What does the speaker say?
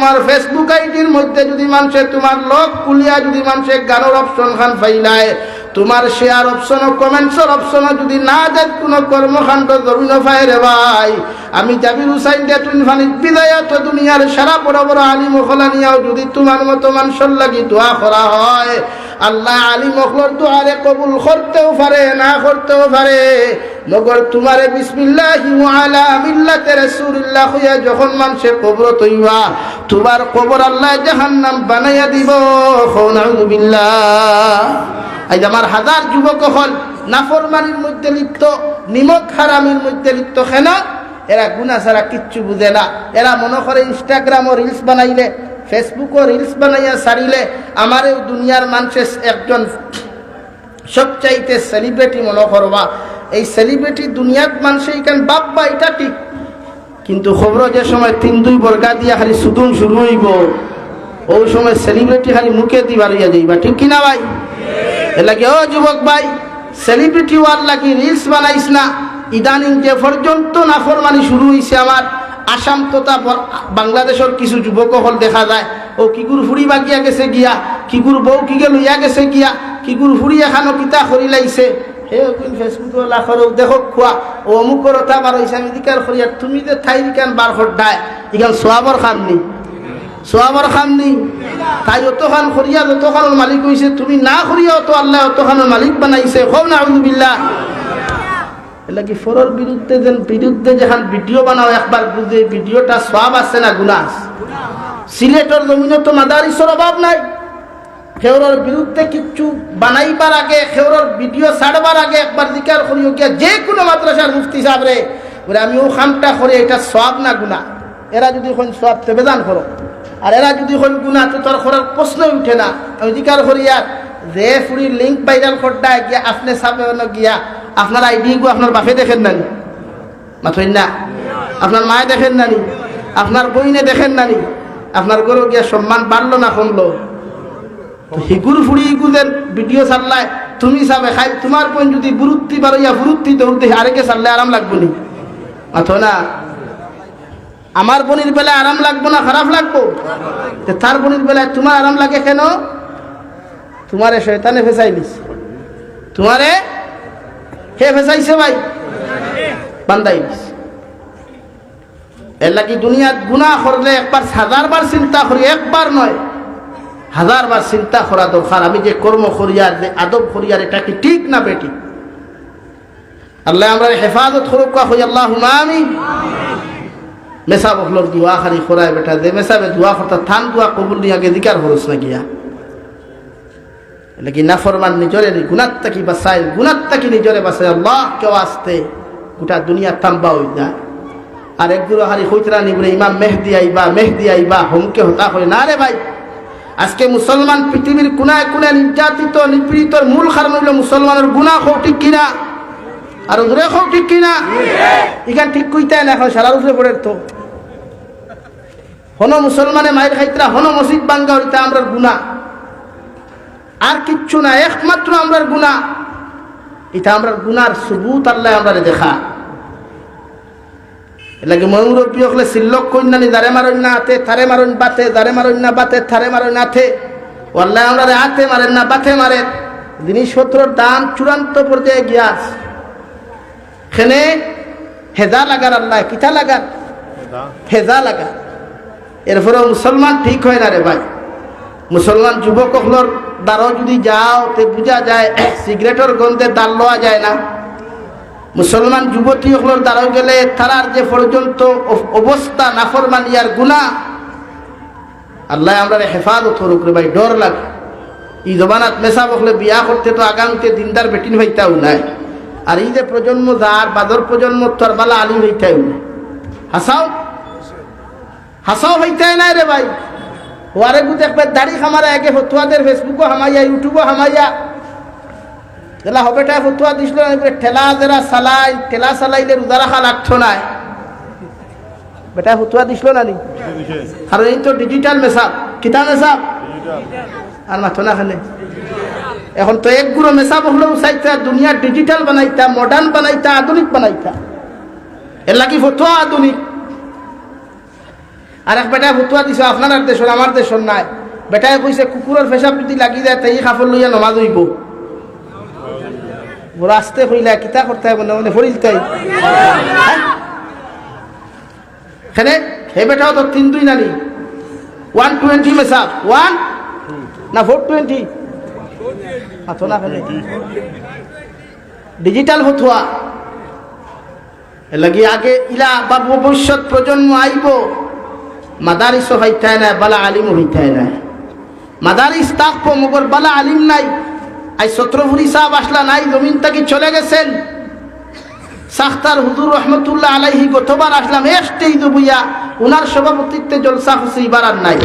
তোমার ফেসবুক আইডির মধ্যে যদি মানুষে তোমার লক কুলিয়া যদি মানুষে গানের অপশন খান ফাইলায়, তোমার শেয়ার অপশন কমেন্টসের অপশন যদি না যায় কোনো কর্মকাণ্ড জমিন ফায় রে ভাই। আমি জাবির হুসাইন দিয়ে তুমি ফানিক বিদায় তো দুনিয়ার সারা বড় বড় আলিম মহলা নিয়াও যদি তোমার মতো মানুষের লাগি দোয়া করা হয় আল্লাহ আলী মখলর দোয়ারে কবুল করতেও পারে, না করতেও পারে। মগর তোমারে বিসমিল্লাহি আলা মিল্লাতে রাসূলুল্লাহ হইয়া যখন মানুষের কবর তৈবা, তোমার কবর আল্লাহ জাহান্নাম বানাইয়া দিব। বিল্লাহ। আজ আমার হাজার যুবক হল, নাফরমানির মধ্যে লিপ্ত, নিমক হারামির মধ্যে লিপ্ত, কেন? এরা গুণা ছাড়া কিচ্ছু বুঝে না। এরা মনে করে ইনস্টাগ্রামও রিলস বানাইলে ফেসবুকও রিলস বানাইয়া সারিলে আমারও দুনিয়ার মানুষের একজন সবচাইতে সেলিব্রিটি মনে করবা এই সেলিব্রিটি দুনিয়ার মানুষে এখান বাপ্পা এটা ঠিক। কিন্তু খবর যে সময় তিন, দুই বর্গা দিয়া খালি সুদুন শুরু হইব। ওই সময় সেলিব্রিটি খালি মুখে দিবার ইয়া যাইবা ঠিক কিনা ভাই? এ লাগে ও যুবক ভাই সেলিব্রিটি ওয়ার লাগি রিলস বানাইস না। ইদানিং যে পর্যন্ত নাফরমানি শুরু হয়েছে আমার আসাম তথা বাংলাদেশের কিছু যুবক হল দেখা যায়। ও কিগুর ফুড়ি বাগিয়া গেছে গিয়া কিগুর বউ কিগে লইয়া গেছে গিয়া কিগুর ফুড়ি এখানো কিতা করি লাইছে। হে ফেসবুক লাখর দেখো খোয়া ও অমুকর ওটা বার হয়েছে আমি দিকার করিয়া তুমি যে ঠাই দিকান বার হড্ডায় ইখান সোয়াবর খান নি? সোয়াবর খান নি? তাই অতখান করিয়া যতখানোর মালিক হয়েছে তুমি না করিয়া অত আল্লাহ অতখানোর মালিক বানাইছে। হোক না আলহামদুলিল্লাহ এলা কি ফরর বিরুদ্ধে যেন বিরুদ্ধে যেখান ভিডিও বানাও, একবার বুঝে ভিডিওটা সব আছে না গুণা সিলেটর জমিনে তো মাদারিসর অভাব নাই। খেউরর বিরুদ্ধে কিচ্ছু বানাইবার আগে, খেউরর ভিডিও ছাড়বার আগে একবার জিকার করিও গিয়া যে কোনো মাদ্রাসার মুফতি সাহেব রে, বলে আমি ও খামটা করি এটা সব না গুণা এরা যদি কোন সব তেবেদান করো, আর এরা যদি কোন গুণা তো তোর করার প্রশ্নই উঠে না, আমি জিকার করি আর যে ফুড়ি লিঙ্ক ভাইরাল করটা গিয়া আপনি সাবে গিয়া আপনার আইডি গো আপনার বাপে দেখেন নানি। মাথই না। আপনার মায়ে দেখেন নানি। আপনার বইনে দেখেন নানি। আপনার গরু গিয়া সম্মান বাড়লো না কমলো। হিগুর ফুড়ি হিগুদের ভিডিও ছাড়লায়। তুমি চাবে খাই তোমার বোন যদি বুরুত্তি বারইয়া বুরুত্তি দৌড়তে আরেকে ছাড়লে আরাম লাগবো নি। মাথো না। আমার বোনের বেলায় আরাম লাগবো না, খারাপ লাগবো? তো তার বোনের বেলায় তোমার আরাম লাগে কেন? তোমারে শয়তানে ফেসাই দিস তোমারে কে ফেসাইছে ভাই। বান্দাই এর লাগি দুনিয়াত গুণা করলে একবার হাজারবার চিন্তা করি, একবার নয়। হাজারবার চিন্তা করা দরকার। আমি যে কর্ম করিয়ার যে আদব করিয়ার এটা কি ঠিক না বেটি আল্লাহ আমরা হেফাজত করুক হই আল্লাহ আমি। মেসা বকলর দোয়া খালি খোরায় বেটা যে মেসাবে দোয়া করতা থান দোয়া কবুল নিয়ে আগে দিকার খরচ না গিয়া। এটা কি নাফরমান নিজরে গুণাত তাকি বাসাই গুণাত তাকি নিজরে বাসাই আল্লাহ কেউ আসতে গোটা দুনিয়া তাম্বা হয়ে যায়। আর একগুলো হারি হইতরা নিবলে ইমাম মেহদি আইবা মেহদি আইবা, হমকে হতা করে। না রে ভাই, আজকে মুসলমান পৃথিবীর কোনায় কোনায় নির্যাতিত নিপীড়িতর মূল কারণ হইল মুসলমানের গুণা খৌ ঠিক কিনা? আর উদরে খৌ ঠিক কিনা? ইখান ঠিক কইতে না এখন সারা উজরে পড়ে তো। হন মুসলমানে মায়ের খাইতরা, হন মসজিদ বাঙ্গা হইতে আমরা গুণা আর কিচ্ছু না একমাত্র আমরার গুণা এটা আমরা গুনার সুবুত আল্লাহ আমরা দেখা। এলাকে ময়ূরপী হলে সিল্লক কন্যানি দারে মারণ না আতে থারে মারণ বাতে দারে মারণ না বাতে থারে মারণ আথে আল্লাহ আমরা আতে মারেন না বাতে মারেন। জিনিসপত্রর দাম চূড়ান্ত পর্যায়ে গিয়াস। খেনে হেজা লাগার আল্লাহ কিতা লাগার? হেজা। লাগা এরপরেও মুসলমান ঠিক হয় না রে ভাই। মুসলমান যুবক হলর দ্বারও যদি যাও, তে বোঝা যায়, সিগারেটের গন্ধে দাল লওয়া যায় না। মুসলমান যুবতী হলর দ্বারাও গেলে তারার যে পর্যন্ত অবস্থা নাফরমানিয়ার গুণা, আল্লাহ আমরা হেফাজত করুক রে ভাই, ডর লাগে। এই জমানাত মেসা বকলে বিয়া করতে তো আগামীতে দিনদার বেটিন হইতাও নাই। আর এই যে প্রজন্ম যার, বাদর প্রজন্ম তোর বালা আলী হইতাও নাই। হাসাও? হাসাও হইতে নাই রে ভাই। ওয়ারে গুতে একবার দাড়ি খামারা একে ফতুয়াদের ফেসবুকও হামাইয়া ইউটিউবও হামাইয়া। যেলা হবেটা ফতুয়া দিছিল না, ঠেলা যারা চালাই ঠেলা চালাইলে রোজা রাখা লাগতো নাই বেটা ফতুয়া দিছিল না নি আর এই তো ডিজিটাল মেসাপ কিতা মেসাপ আর মাথো না খানে। এখন তো এক গুঁড়ো মেসাপ হলেও চাইতা দুনিয়া ডিজিটাল বানাইতা মডার্ন বানাইতা আধুনিক বানাইতা। এর লাগি ফতুয়া আধুনিক? আর এক বেটায় ভুতুয়া দিছে আপনার আর দেশর আমার দেশর নাই। বেটায় কইছে কুকুরের ফেসাব যদি লাগি যায়, তাই কাপড় লইয়া নমাজ হইব। ওরা আসতে হইলা কিতা করতে হবে না মানে তাই। এখানে হে বেটাও তো তিন দুই নানি। ওয়ান টোয়েন্টি মেসাব ওয়ান না ফোর টোয়েন্টি হাতো না ফেলে ডিজিটাল ফতুয়া লাগি আগে ইলা বা ভবিষ্যৎ প্রজন্ম আইব মাদারিস হইতে না বালা আলিম হইতে না মাদারিস তাকবো মগর বালা আলিম নাই। আই সত্রভুরি সাহেব আসলা নাই, জমিন তাকে চলে গেছেন। সাখতার হুদুর রহমতুল্লাহ আলাইহি গতবার আসলাম এসতেই দুবুইয়া ওনার সভাপতিত্বে জলসা হচ্ছে ইবার নাই